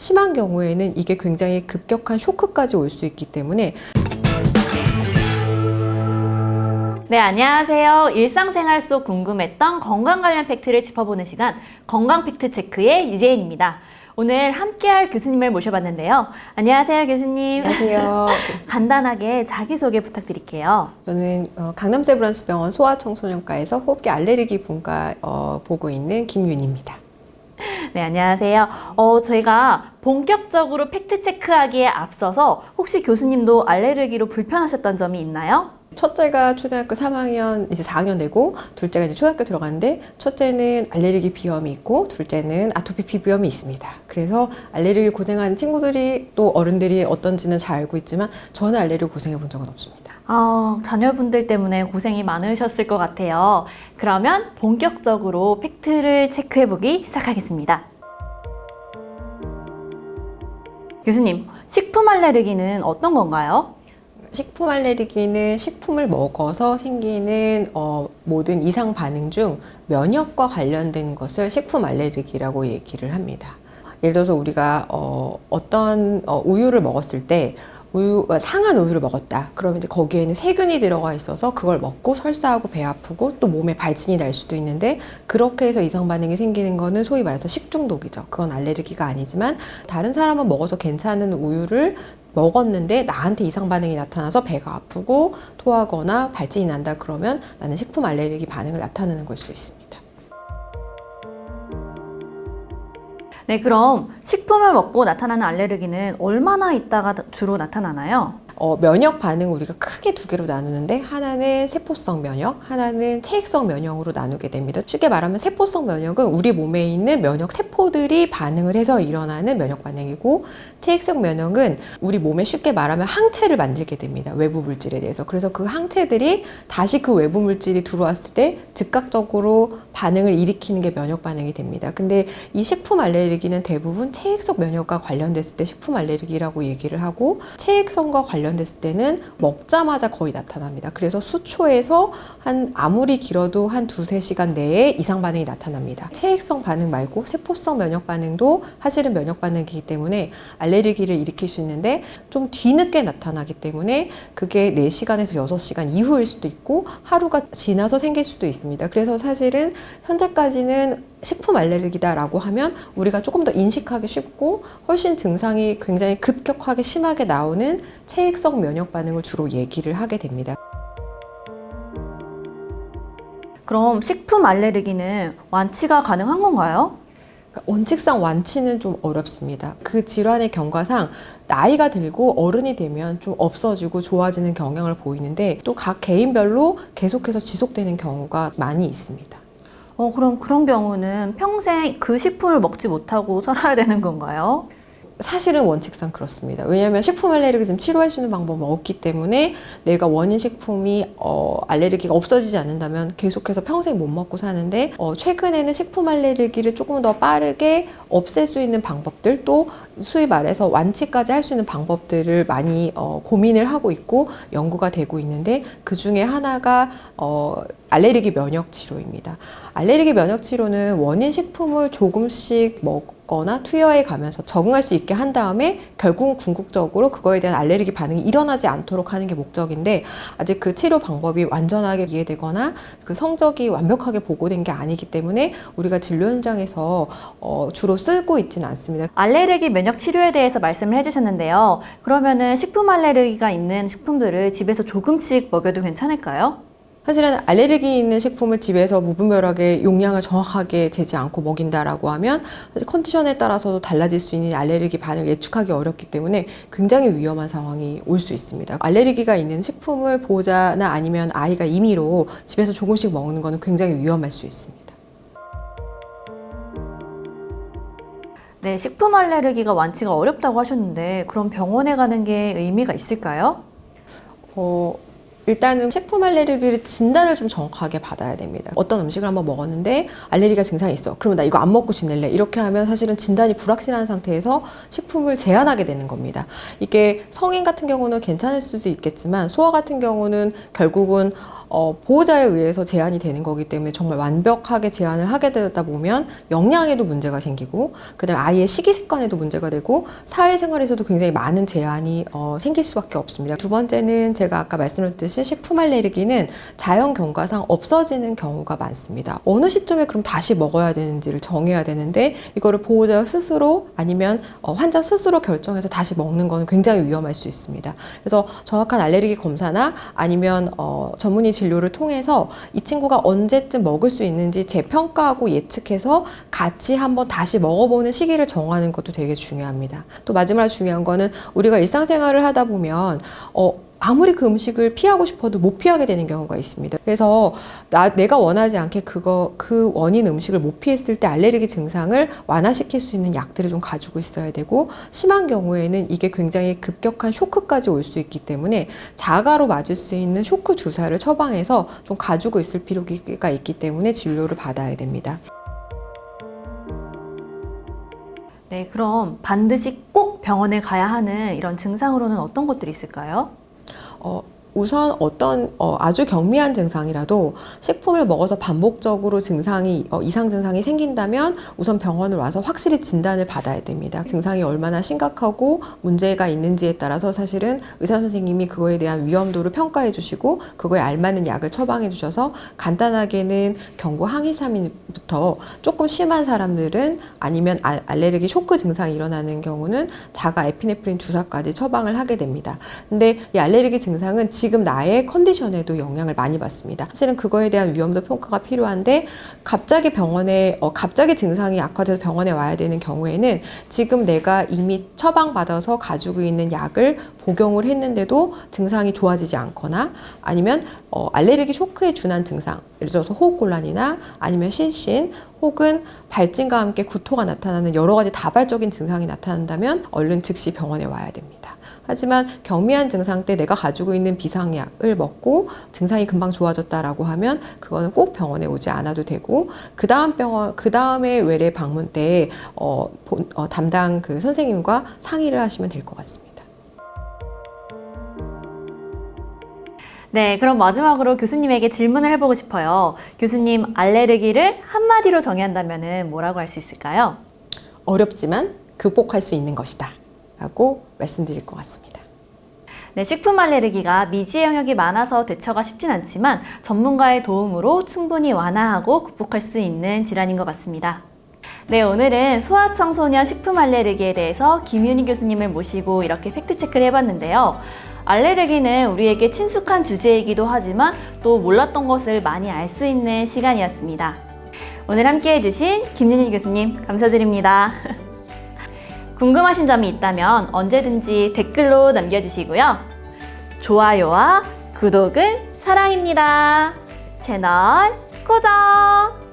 심한 경우에는 이게 굉장히 급격한 쇼크까지 올 수 있기 때문에 네, 안녕하세요. 일상생활 속 궁금했던 건강 관련 팩트를 짚어보는 시간, 건강 팩트 체크의 유재인입니다. 오늘 함께할 교수님을 모셔봤는데요. 안녕하세요, 교수님. 안녕하세요. 간단하게 자기소개 부탁드릴게요. 저는 어, 강남세브란스병원 소아청소년과에서 호흡기 알레르기 분과 어, 보고 있는 김윤입니다. 네, 안녕하세요. 어, 저희가 본격적으로 팩트 체크하기에 앞서서 혹시 교수님도 알레르기로 불편하셨던 점이 있나요? 첫째가 초등학교 3학년 이제 4학년 되고 둘째가 이제 초등학교 들어가는데 첫째는 알레르기 비염이 있고 둘째는 아토피 피부염이 있습니다. 그래서 알레르기 고생하는 친구들이 또 어른들이 어떤지는 잘 알고 있지만 저는 알레르기 고생해 본 적은 없습니다. 아, 자녀분들 때문에 고생이 많으셨을 것 같아요. 그러면 본격적으로 팩트를 체크해보기 시작하겠습니다. 교수님, 식품 알레르기는 어떤 건가요? 식품 알레르기는 식품을 먹어서 생기는 어, 모든 이상 반응 중 면역과 관련된 것을 식품 알레르기라고 얘기를 합니다. 예를 들어서 우리가 어, 어떤 어, 우유를 먹었을 때 우유 상한 우유를 먹었다. 그러면 이제 거기에는 세균이 들어가 있어서 그걸 먹고 설사하고 배 아프고 또 몸에 발진이 날 수도 있는데 그렇게 해서 이상 반응이 생기는 거는 소위 말해서 식중독이죠. 그건 알레르기가 아니지만 다른 사람은 먹어서 괜찮은 우유를 먹었는데 나한테 이상 반응이 나타나서 배가 아프고 토하거나 발진이 난다 그러면 나는 식품 알레르기 반응을 나타내는 걸 수 있습니다. 네, 그럼 식품을 먹고 나타나는 알레르기는 얼마나 있다가 주로 나타나나요? 어, 면역 반응 우리가 크게 두 개로 나누는데 하나는 세포성 면역, 하나는 체액성 면역으로 나누게 됩니다. 쉽게 말하면 세포성 면역은 우리 몸에 있는 면역 세포들이 반응을 해서 일어나는 면역 반응이고 체액성 면역은 우리 몸에 쉽게 말하면 항체를 만들게 됩니다. 외부 물질에 대해서. 그래서 그 항체들이 다시 그 외부 물질이 들어왔을 때 즉각적으로 반응을 일으키는 게 면역 반응이 됩니다. 근데 이 식품 알레르기는 대부분 체액성 면역과 관련됐을 때 식품 알레르기라고 얘기를 하고 체액성과 관련 됐을 때는 먹자마자 거의 나타납니다. 그래서 수초에서 한 아무리 길어도 한 두세 시간 내에 이상 반응이 나타납니다. 체액성 반응 말고 세포성 면역 반응도 사실은 면역 반응이기 때문에 알레르기를 일으킬 수 있는데 좀 뒤늦게 나타나기 때문에 그게 4시간에서 6시간 이후일 수도 있고 하루가 지나서 생길 수도 있습니다. 그래서 사실은 현재까지는 식품 알레르기다라고 하면 우리가 조금 더 인식하기 쉽고 훨씬 증상이 굉장히 급격하게 심하게 나오는 체액성 면역 반응을 주로 얘기를 하게 됩니다. 그럼 식품 알레르기는 완치가 가능한 건가요? 그러니까 원칙상 완치는 좀 어렵습니다. 그 질환의 경과상 나이가 들고 어른이 되면 좀 없어지고 좋아지는 경향을 보이는데 또 각 개인별로 계속해서 지속되는 경우가 많이 있습니다. 어, 그럼 그런 경우는 평생 그 식품을 먹지 못하고 살아야 되는 건가요? 사실은 원칙상 그렇습니다. 왜냐하면 식품 알레르기즘 치료할 수 있는 방법은 없기 때문에 내가 원인 식품이 어, 알레르기가 없어지지 않는다면 계속해서 평생 못 먹고 사는데 어, 최근에는 식품 알레르기를 조금 더 빠르게 없앨 수 있는 방법들 또 수위 말해서 완치까지 할 수 있는 방법들을 많이 어, 고민을 하고 있고 연구가 되고 있는데 그 중에 하나가 어, 알레르기 면역 치료입니다. 알레르기 면역 치료는 원인 식품을 조금씩 먹거나 투여해 가면서 적응할 수 있게 한 다음에 결국 궁극적으로 그거에 대한 알레르기 반응이 일어나지 않도록 하는 게 목적인데 아직 그 치료 방법이 완전하게 이해되거나 그 성적이 완벽하게 보고된 게 아니기 때문에 우리가 진료 현장에서 어, 주로 쓰고 있지는 않습니다. 알레르기 면역 치료에 대해서 말씀을 해주셨는데요. 그러면은 식품 알레르기가 있는 식품들을 집에서 조금씩 먹여도 괜찮을까요? 사실은 알레르기 있는 식품을 집에서 무분별하게 용량을 정확하게 재지 않고 먹인다라고 하면 컨디션에 따라서도 달라질 수 있는 알레르기 반응을 예측하기 어렵기 때문에 굉장히 위험한 상황이 올 수 있습니다. 알레르기가 있는 식품을 보호자나 아니면 아이가 임의로 집에서 조금씩 먹는 것은 굉장히 위험할 수 있습니다. 네, 식품 알레르기가 완치가 어렵다고 하셨는데 그럼 병원에 가는 게 의미가 있을까요? 어, 일단은 식품 알레르기를 진단을 좀 정확하게 받아야 됩니다. 어떤 음식을 한번 먹었는데 알레르기가 증상이 있어. 그러면 나 이거 안 먹고 지낼래. 이렇게 하면 사실은 진단이 불확실한 상태에서 식품을 제한하게 되는 겁니다. 이게 성인 같은 경우는 괜찮을 수도 있겠지만 소아 같은 경우는 결국은 어, 보호자에 의해서 제한이 되는 거기 때문에 정말 완벽하게 제한을 하게 되다 보면 영양에도 문제가 생기고 그다음에 아이의 식이 습관에도 문제가 되고 사회생활에서도 굉장히 많은 제한이 어, 생길 수밖에 없습니다. 두 번째는 제가 아까 말씀드렸듯이 식품 알레르기는 자연 경과상 없어지는 경우가 많습니다. 어느 시점에 그럼 다시 먹어야 되는지를 정해야 되는데 이거를 보호자 스스로 아니면 어, 환자 스스로 결정해서 다시 먹는 거는 굉장히 위험할 수 있습니다. 그래서 정확한 알레르기 검사나 아니면 어, 전문의 진료를 통해서 이 친구가 언제쯤 먹을 수 있는지 재평가하고 예측해서 같이 한번 다시 먹어보는 시기를 정하는 것도 되게 중요합니다. 또 마지막으로 중요한 거는 우리가 일상생활을 하다 보면 어, 아무리 그 음식을 피하고 싶어도 못 피하게 되는 경우가 있습니다. 그래서 나, 내가 원하지 않게 그거 그 원인 음식을 못 피했을 때 알레르기 증상을 완화시킬 수 있는 약들을 좀 가지고 있어야 되고 심한 경우에는 이게 굉장히 급격한 쇼크까지 올 수 있기 때문에 자가로 맞을 수 있는 쇼크 주사를 처방해서 좀 가지고 있을 필요가 있기 때문에 진료를 받아야 됩니다. 네, 그럼 반드시 꼭 병원에 가야 하는 이런 증상으로는 어떤 것들이 있을까요? 어, 우선 어떤 어, 아주 경미한 증상이라도 식품을 먹어서 반복적으로 증상이 어, 이상 증상이 생긴다면 우선 병원을 와서 확실히 진단을 받아야 됩니다. 증상이 얼마나 심각하고 문제가 있는지에 따라서 사실은 의사 선생님이 그거에 대한 위험도를 평가해 주시고 그거에 알맞는 약을 처방해 주셔서 간단하게는 경구 항히사민부터 조금 심한 사람들은 아니면 알- 알레르기 쇼크 증상이 일어나는 경우는 자가 에피네프린 주사까지 처방을 하게 됩니다. 근데 이 알레르기 증상은 지금 나의 컨디션에도 영향을 많이 받습니다. 사실은 그거에 대한 위험도 평가가 필요한데 갑자기 병원에 어, 갑자기 증상이 악화돼서 병원에 와야 되는 경우에는 지금 내가 이미 처방받아서 가지고 있는 약을 복용을 했는데도 증상이 좋아지지 않거나 아니면 어, 알레르기 쇼크에 준한 증상, 예를 들어서 호흡곤란이나 아니면 실신 혹은 발진과 함께 구토가 나타나는 여러 가지 다발적인 증상이 나타난다면 얼른 즉시 병원에 와야 됩니다. 하지만 경미한 증상 때 내가 가지고 있는 비상약을 먹고 증상이 금방 좋아졌다라고 하면 그거는 꼭 병원에 오지 않아도 되고 그 다음 병원 그 다음에 외래 방문 때 어, 본- 어, 담당 그 선생님과 상의를 하시면 될 것 같습니다. 네, 그럼 마지막으로 교수님에게 질문을 해보고 싶어요. 교수님, 알레르기를 한마디로 정의한다면 뭐라고 할 수 있을까요? 어렵지만 극복할 수 있는 것이다. 라고 말씀드릴 것 같습니다. 네, 식품 알레르기가 미지의 영역이 많아서 대처가 쉽진 않지만 전문가의 도움으로 충분히 완화하고 극복할 수 있는 질환인 것 같습니다. 네, 오늘은 소아청소년 식품 알레르기에 대해서 김윤희 교수님을 모시고 이렇게 팩트체크를 해봤는데요. 알레르기는 우리에게 친숙한 주제이기도 하지만 또 몰랐던 것을 많이 알 수 있는 시간이었습니다. 오늘 함께 해주신 김윤희 교수님 감사드립니다. 궁금하신 점이 있다면 언제든지 댓글로 남겨주시고요. 좋아요와 구독은 사랑입니다. 채널 고정!